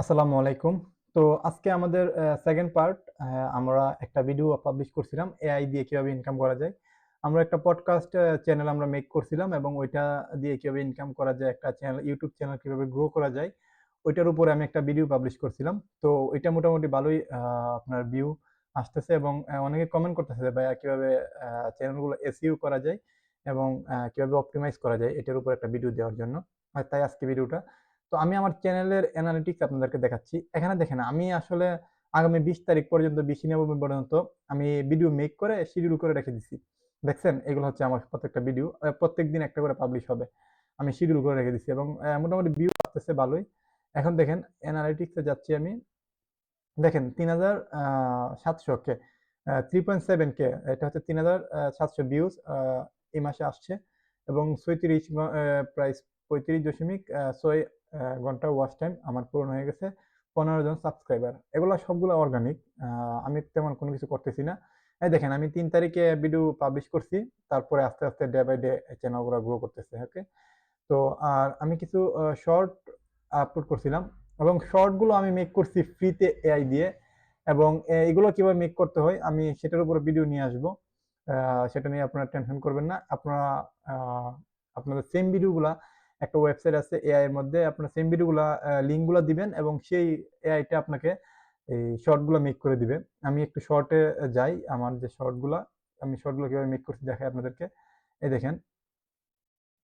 আসসালামু আলাইকুম। তো আজকে আমাদের সেকেন্ড পার্ট আমরা একটা ভিডিও পাবলিশ করছিলাম এআই দিয়ে কীভাবে ইনকাম করা যায়। আমরা একটা পডকাস্ট চ্যানেল আমরা মেক করছিলাম এবং ওইটা দিয়ে কীভাবে ইনকাম করা যায়, একটা চ্যানেল ইউটিউব চ্যানেল কীভাবে গ্রো করা যায়, ওইটার উপরে আমি একটা ভিডিও পাবলিশ করছিলাম। তো ওইটা মোটামুটি ভালোই আপনার ভিউ আসতেছে এবং অনেকে কমেন্ট করতেছে যে ভাইয়া কীভাবে চ্যানেলগুলো এসইউ করা যায় এবং কীভাবে অপটিমাইজ করা যায়, এটার উপর একটা ভিডিও দেওয়ার জন্য। তাই আজকে ভিডিওটা তো আমি আমার চ্যানেলের অ্যানালিটিক্স আপনাদেরকে দেখাচ্ছি। এখানে দেখেন, আমি আসলে আগামী বিশ তারিখ পর্যন্ত বিশে নভেম্বর পর্যন্ত আমি ভিডিও মেক করে শিডিউল করে রেখে দিছি। দেখছেন? এগুলো হচ্ছে আমার প্রত্যেকটা ভিডিও প্রত্যেক দিন একটা করে পাবলিশ হবে। আমি শিডিউল করে রেখে দিছি এবং মোটামুটি ভিউ আসতেছে ভালোই। এখন দেখেন অ্যানালিটিক্সে যাচ্ছি আমি। দেখেন, তিন হাজার সাতশো K three point seven K, এটা হচ্ছে তিন হাজার সাতশো ভিউজ এই মাসে আসছে এবং ছয়ত্রিশ প্রাইস পঁয়ত্রিশ দশমিক ছয় ঘণ্টা ওয়াচ টাইম আমার পূরণ হয়ে গেছে। পনেরো জন সাবস্ক্রাইবার এগুলো সবগুলো অর্গানিক আমি তেমন কোনো কিছু করতেছি না। এই দেখেন, আমি তিন তারিখে ভিডিও পাবলিশ করছি, তারপরে আস্তে আস্তে ডে বাই ডে চ্যানেলগুলো গ্রো করতেছে ওকে তো, আর আমি কিছু শর্ট আপলোড করছিলাম এবং শর্টগুলো আমি মেক করছি ফ্রিতে এআই দিয়ে এবং এগুলো কীভাবে মেক করতে হয় আমি সেটার উপরে ভিডিও নিয়ে আসব। সেটা নিয়ে আপনারা টেনশন করবেন না। আপনারা আপনাদের সেম ভিডিওগুলা একটা ওয়েবসাইট আছে এআই এর মধ্যে। আপনার সেম ভিডিওগুলা লিঙ্কগুলো দিবেন এবং সেই এআইটা আপনাকে এই শর্টগুলো মেক করে দিবে। আমি একটু শর্টে যাই, আমার যে শর্টগুলা আমি শর্টগুলো কীভাবে মেক করছি দেখাই আপনাদেরকে। এই দেখেন।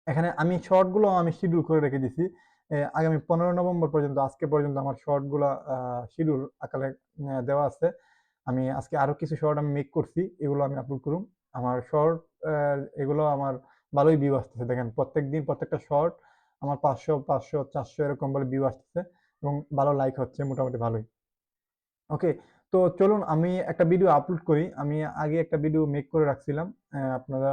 এখানে আমি শর্টগুলো আমি শিডিউল করে রেখে দিছি। আগামী পনেরো নভেম্বর পর্যন্ত, আজকে পর্যন্ত আমার শর্টগুলো শিডিউল আকারে দেওয়া আছে। আমি আজকে আরও কিছু শর্ট আমি মেক করছি, এগুলো আমি আপলোড করুম। আমার শর্ট এগুলো আমার ভালোই ভিউ আসতেছে। দেখেন প্রত্যেক দিন প্রত্যেকটা শর্ট আমার পাঁচশো পাঁচশো, চারশো এরকম বলে ভিউ আসতেছে এবং ভালো লাইক হচ্ছে মোটামুটি ভালোই। ওকে তো চলুন আমি একটা ভিডিও আপলোড করি। আমি আগে একটা ভিডিও মেক করে রাখছিলাম। আপনারা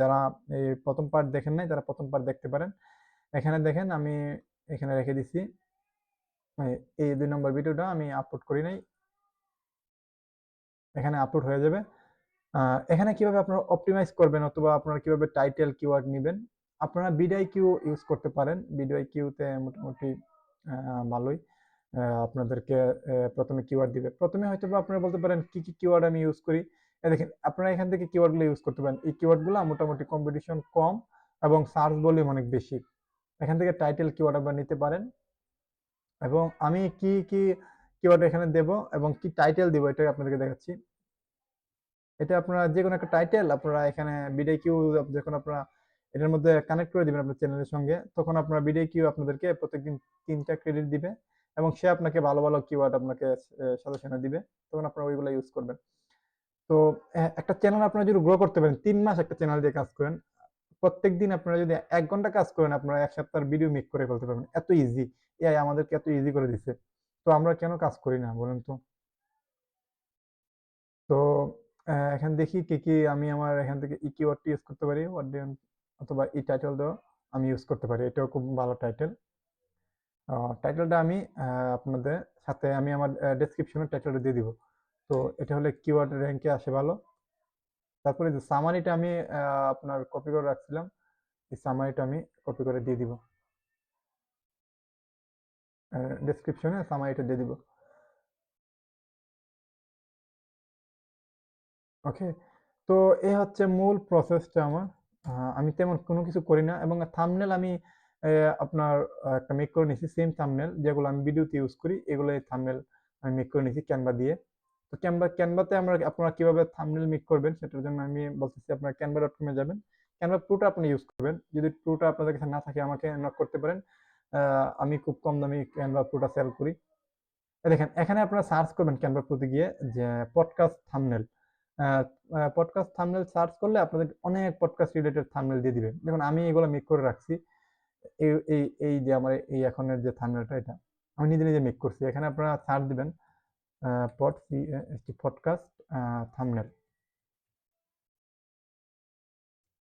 যারা এই প্রথম পার্ট দেখেন নাই তারা প্রথম পার্ট দেখতে পারেন, এখানে দেখেন আমি এখানে রেখে দিছি। এই দুই নম্বর ভিডিওটা আমি আপলোড করি নাই। এখানে আপলোড হয়ে যাবে। এখানে কীভাবে আপনারা অপটিমাইজ করবেন অথবা আপনারা কীভাবে টাইটেল কিওয়ার্ড নেবেন? আপনারা বিডাই কিউ ইউজ করতে পারেন। বিডাই কিউতে মোটামুটি ভালোই। আপনাদেরকে প্রথমে কিওয়ার্ড দিবে। প্রথমে হয়তো বা আপনারা বলতে পারেন, কি কি কিওয়ার্ড আমি ইউজ করি? দেখেন, আপনারা এখান থেকে কিওয়ার্ডগুলো ইউজ করতে পারেন। এই কিওয়ার্ডগুলো মোটামুটি কম্পিটিশন কম এবং সার্চ ভলিউম অনেক বেশি। এখান থেকে টাইটেল কিওয়ার্ড আপনারা নিতে পারেন। এবং আমি কি কি কিওয়ার্ড এখানে দেব এবং কি টাইটেল দিব এটা আপনাদেরকে দেখাচ্ছি। এটা আপনারা যে কোনো একটা টাইটেল আপনারা এখানে বিডাই কিউ যখন আপনারা এটার মধ্যে কানেক্ট করে দিবেন আপনার চ্যানেলের সঙ্গে, তখন আপনার বিডাই কিউ আপনাদেরকে প্রত্যেকদিন তিনটা ক্রেডিট দিবে এবং সে আপনাকে ভালো ভালো কিওয়ার্ড আপনাকে সাজেশনে দিবে, তখন আপনারা ওইগুলো ইউজ করবেন। তো একটা চ্যানেল আপনারা যদি গ্রো করতে পারেন, তিন মাস একটা চ্যানেল দিয়ে কাজ করেন প্রত্যেক দিন আপনারা যদি এক ঘণ্টা কাজ করেন, আপনারা এক সপ্তাহের ভিডিও মেক করে ফেলতে পারবেন। এত ইজি এআই আমাদেরকে এত ইজি করে দিছে। তো আমরা কেন কাজ করি না, বলেন তো? তো এখান দেখি কি কি আমি আমার এখান থেকে ই কিওয়ার্ডটি ইউজ করতে পারি ওয়ার্ড অথবা ই টাইটেল দাও আমি ইউজ করতে পারি, এটাও খুব ভালো টাইটেল টাইটেলটা আমি আপনাদের সাথে আমি আমার ডেসক্রিপশনে টাইটেলটা দিয়ে দিব। তো এটা হলে কিওয়ার্ড র্যাঙ্কে আসে ভালো। তারপরে যে সামারিটা আমি আপনার কপি করে রাখছিলাম, এই সামারিটা আমি কপি করে দিয়ে দিব। ডেসক্রিপশনে সামারিটা দিয়ে দিব। ওকে তো এই হচ্ছে মূল প্রসেসটা আমার। আমি তেমন কোনো কিছু করি না এবং থামনেল আমি আপনার একটা মেক করে নিয়েছি সেম থাম্বনেল যেগুলো আমি ভিডিওতে ইউজ করি এগুলো থাম্বনেল আমি মেক করে নিয়েছি ক্যানভা দিয়ে। তো ক্যানভা ক্যানভাতে আমরা আপনারা কীভাবে থামনেল মেক করবেন সেটার জন্য আমি বলতেছি আপনারা ক্যানভা ডট কমে যাবেন। ক্যানভা প্রোটা আপনি ইউজ করবেন। যদি প্রোটা আপনাদের কাছে না থাকে আমাকে নক করতে পারেন। আমি খুব কম দামে ক্যানভা প্রোটা সেল করি। দেখেন, এখানে আপনারা সার্চ করবেন ক্যানভা প্রোতে গিয়ে যে podcast thumbnail podcast thumbnail search করলে আপনাদের অনেক পডকাস্ট রিলেটেড থাম্বনেল দিয়ে দিবে। দেখুন, আমি এগুলো মেক করে রাখছি। এই এই এই যে আমার, এই এখনের যে থামনেলটা এটা, আমি নিজে নিজে মেক করছি। এখানে আপনারা সার্চ দিবেন পড পডকাস্ট থামনেল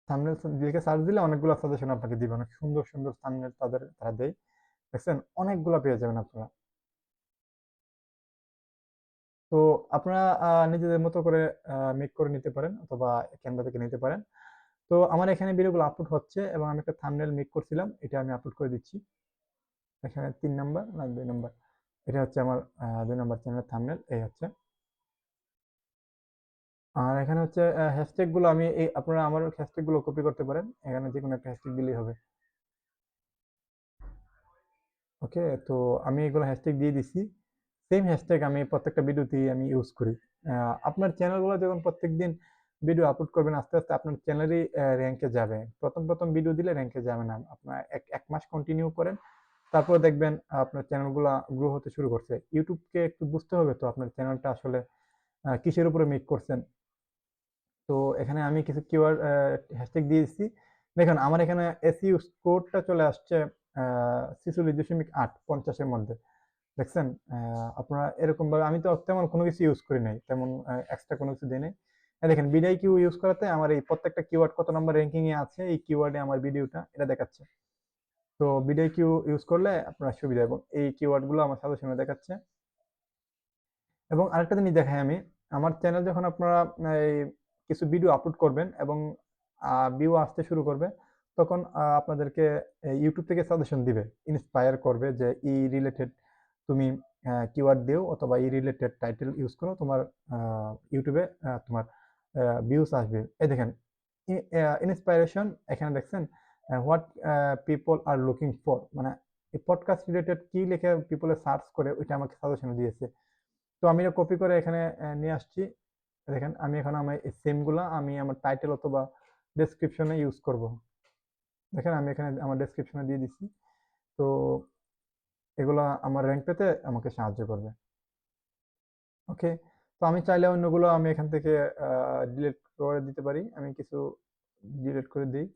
থাম্বনেল লিখে সার্চ দিলে অনেকগুলো সাজেশন আপনাকে দিবে। অনেক সুন্দর সুন্দর থামনেল তাদের, তারা দেয়। দেখছেন? অনেকগুলো পেয়ে যাবেন আপনারা। তো আপনারা নিজেদের মতো করে মেক করে নিতে পারেন অথবা ক্যানভা থেকে নিতে পারেন। তো আমার এখানে ভিডিওগুলো আপলোড হচ্ছে এবং আমি একটা থামনেল মেক করছিলাম, এটা আমি আপলোড করে দিচ্ছি। এখানে তিন নাম্বার না দুই নাম্বার এটা হচ্ছে আমার দুই নম্বর চ্যানেলের থামনেল এই হচ্ছে। আর এখানে হচ্ছে হ্যাশট্যাগগুলো আমি এই, আপনারা আমার হ্যাশট্যাগগুলো কপি করতে পারেন। এখানে যে কোনো একটা হ্যাশট্যাগ দিলেই হবে। ওকে তো আমি এগুলো হ্যাশট্যাগ দিয়ে দিছি। সেম হ্যাশট্যাগ আমি প্রত্যেকটা ভিডিওতেই আমি ইউজ করি। আপনার চ্যানেলগুলো যখন প্রত্যেক দিন ভিডিও আপলোড করবেন, আস্তে আস্তে আপনার চ্যানেলই র্যাঙ্কে যাবে। প্রথম প্রথম ভিডিও দিলে র্যাঙ্কে যাবে না। আপনার এক এক মাস কন্টিনিউ করেন, তারপর দেখবেন আপনার চ্যানেলগুলো গ্রো হতে শুরু করছে। ইউটিউবকে একটু বুঝতে হবে তো, আপনার চ্যানেলটা আসলে কিসের উপরে মেক করছেন? তো এখানে আমি কিছু কিওয়ার্ড হ্যাশট্যাগ দিয়েছি দেখুন, আমার এখানে এসইউ স্কোরটা চলে আসছে ছিচল্লিশ দশমিক আট, পঞ্চাশের মধ্যে। দেখছেন আপনারা এরকম ভাবে আমি তো তেমন কোনো কিছু ইউজ করি নাই, তেমন এক্সট্রা কোনো কিছু দিই নাই। দেখেন বিডাই কিউ ইউজ করাতে আমার এই প্রত্যেকটা কিওয়ার্ড কত নম্বর র্যাঙ্কিং এ আছে, এই কিওয়ার্ডে আমার ভিডিওটা এটা দেখাচ্ছে। তো বিডাই কিউ ইউজ করলে আপনার সুবিধা এবং এই কিওয়ার্ডগুলো আমার সাজেশনে দেখাচ্ছে। এবং আরেকটা জিনিস দেখাই আমি, আমার চ্যানেল যখন আপনারা, এই, কিছু ভিডিও আপলোড করবেন এবং ভিউ আসতে শুরু করবে, তখন আপনাদেরকে ইউটিউব থেকে সাজেশন দিবে ইন্সপায়ার করবে যে ই রিলেটেড তুমি কিওয়ার্ড দিও অথবা ই রিলেটেড টাইটেল ইউজ করো, তোমার ইউটিউবে তোমার ভিউস আসবে। এই দেখেন ইন্সপাইরেশন এখানে দেখছেন what people are looking for মানে এই পডকাস্ট রিলেটেড কি লিখে পিপলে সার্চ করে, ওইটা আমাকে সাজেশন দিয়েছে। তো আমি কপি করে এখানে নিয়ে আসছি। দেখেন, আমি এখন আমার এই সেমগুলো আমি আমার টাইটেল অথবা ডেসক্রিপশনে ইউজ করব। দেখেন, আমি এখানে আমার ডেসক্রিপশনে দিয়ে দিচ্ছি তো এগুলা আমার র্যাঙ্ক পেতে আমাকে সাহায্য করবে। ওকে তো আমি চাইলে অন্যগুলো আমি এখান থেকে ডিলিট করে দিতে পারি। আমি কিছু ডিলিট করে দিই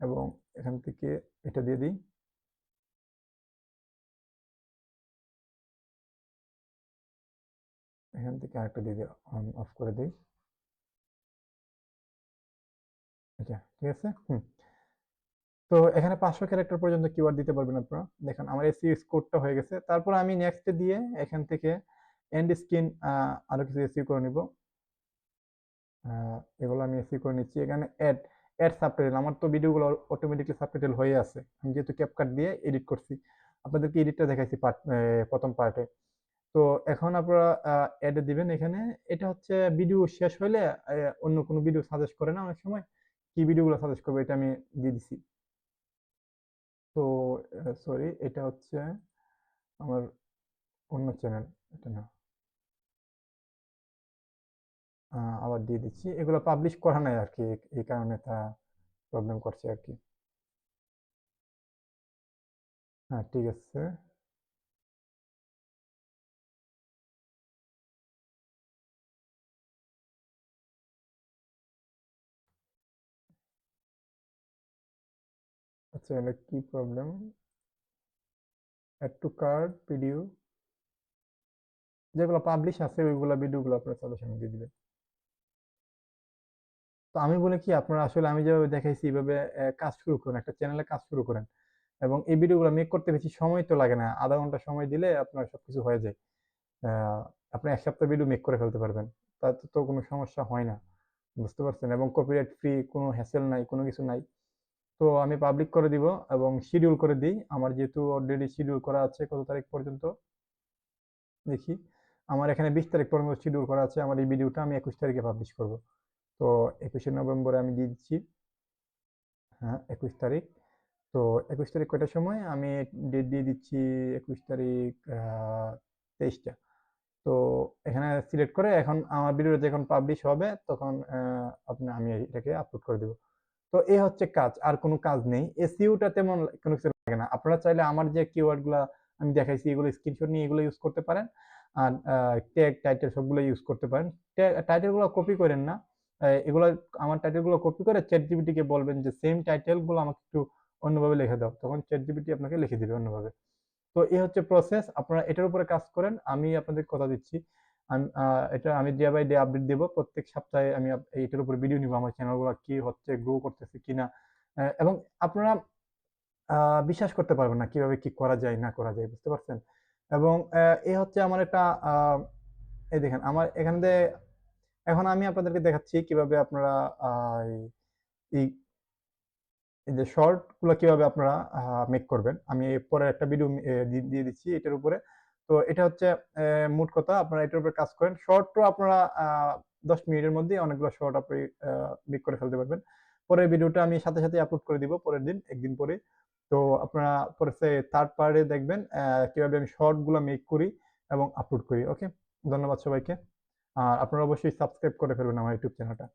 এবং এখান থেকে এটা দিয়ে দিই। এখান থেকে আরেকটা দিয়ে দিই অন অফ করে দিই। আচ্ছা ঠিক আছে? হুম। তো এখানে পাঁচশো ক্যারেক্টার পর্যন্ত কিওয়ার্ড দিতে পারবেন আপনারা। দেখেন, আমার এসি স্কোরটা হয়ে গেছে। তারপর আমি নেক্সটে দিয়ে এখান থেকে এন্ড স্ক্রিন আরও কিছু এসি করে নিব। এগুলো আমি এসি করে নিচ্ছি। এখানে অ্যাড অ্যাড সাবটাইটেল আমার তো ভিডিওগুলো অটোমেটিকলি সাবটাইটেল হয়ে আছে। আমি যেহেতু ক্যাপকাট দিয়ে এডিট করছি। আপনাদেরকে এডিটটা দেখাইছি পার্ট প্রথম পার্টে তো এখন আপনারা অ্যাডে দিবেন এখানে। এটা হচ্ছে ভিডিও শেষ হলে অন্য কোনো ভিডিও সাজেস্ট করে না অনেক সময়। কি ভিডিওগুলো সাজেস্ট করবে এটা আমি দিয়ে দিছি। তো সরি এটা হচ্ছে আমার অন্য চ্যানেল এটা না। আবার দিয়ে দিচ্ছি। এগুলো পাবলিশ করা নাই আর কি এই কারণে তা প্রবলেম করছে আর কি হ্যাঁ ঠিক আছে। আচ্ছা এটা কি problem add to card video যেগুলো পাবলিশ আছে, ওইগুলো ভিডিওগুলো আপনার সলিউশনে দিয়ে দিবেন। তো আমি বলে কি, আপনারা আসলে আমি যেভাবে দেখাইছি, এইভাবে কাজ শুরু করেন, একটা চ্যানেলে কাজ শুরু করেন। এবং এই ভিডিওগুলো মেক করতে বেশি সময় তো লাগে না, আধা ঘণ্টা সময় দিলে আপনার সবকিছু হয়ে যায়। আপনি এক সপ্তাহ ভিডিও মেক করে ফেলতে পারবেন, তাতে তো কোনো সমস্যা হয় না, বুঝতে পারছেন? এবং কপিরাইট ফ্রি কোনো হ্যাসেল নাই, কোনো কিছু নাই। তো আমি পাবলিক করে দিব এবং শিডিউল করে দিই। আমার যেহেতু অলরেডি শিডিউল করা আছে কত তারিখ পর্যন্ত? দেখি। আমার এখানে বিশ তারিখ পর্যন্ত শিডিউল করা আছে। আমার এই ভিডিওটা আমি একুশ তারিখে পাবলিশ করব। তো একুশে নভেম্বরে আমি দিয়ে দিচ্ছি। হ্যাঁ একুশ তারিখ। তো একুশ তারিখ কয়টার সময়? আমি ডেট দিয়ে দিচ্ছি একুশ তারিখ তেইশটা। তো এখানে সিলেক্ট করে এখন আমার ভিডিওটা যখন পাবলিশ হবে, তখন আপনি, আমি এটাকে আপলোড করে দেবো। তো এই হচ্ছে কাজ, আর কোনো কাজ নেই। এসিউটা তেমন কোনো কিছু লাগে না। আপনারা চাইলে আমার যে কিওয়ার্ডগুলো আমি দেখাইছি, এগুলো স্ক্রিনশট নিয়ে এগুলো ইউজ করতে পারেন। আর ট্যাগ টাইটেল সবগুলো ইউজ করতে পারেন। টাইটেলগুলো কপি করেন না। এগুলো, আমার টাইটেলগুলো কপি করে চ্যাট জিবিটিকে বলবেন যে সেম টাইটেলগুলো আমাকে একটু অন্যভাবে লিখে দাও। তখন চ্যাট জিবিটি আপনাকে লিখে দিবে অন্যভাবে। তো এই হচ্ছে প্রসেস আপনারা এটার উপরে কাজ করেন। আমি আপনাদের কথা দিচ্ছি। আমি এটা আমি ডে বাই ডে আপডেট দেব। প্রত্যেক সপ্তাহে আমি এটার উপর ভিডিও নিব আমার চ্যানেলগুলো কি হচ্ছে গ্রো করতেছে কিনা। এবং আপনারা বিশ্বাস করতে পারবেন না কীভাবে কি করা যায়, না করা যায়, বুঝতে পারছেন? এবং এ হচ্ছে আমার একটা এই দেখেন, আমার এখান থেকে এখন আমি আপনাদেরকে দেখাচ্ছি কীভাবে আপনারা এই যে শর্টগুলো কীভাবে আপনারা মেক করবেন। আমি পরে একটা ভিডিও দিয়ে দিচ্ছি এটার উপরে। তো এটা হচ্ছে মোট কথা আপনারা এটার উপরে কাজ করেন। শর্ট শর্টও আপনারা দশ মিনিটের মধ্যে অনেকগুলো শর্ট আপনি মেক করে ফেলতে পারবেন। পরের ভিডিওটা আমি সাথে সাথে আপলোড করে দিব, পরের দিন, একদিন পরে। তো আপনারা পরে থার্ড পার্টে দেখবেন কীভাবে আমি শর্টগুলো মেক করি এবং আপলোড করি ওকে ধন্যবাদ সবাইকে। আর আপনারা অবশ্যই সাবস্ক্রাইব করে ফেলবেন আমার ইউটিউব চ্যানেলটা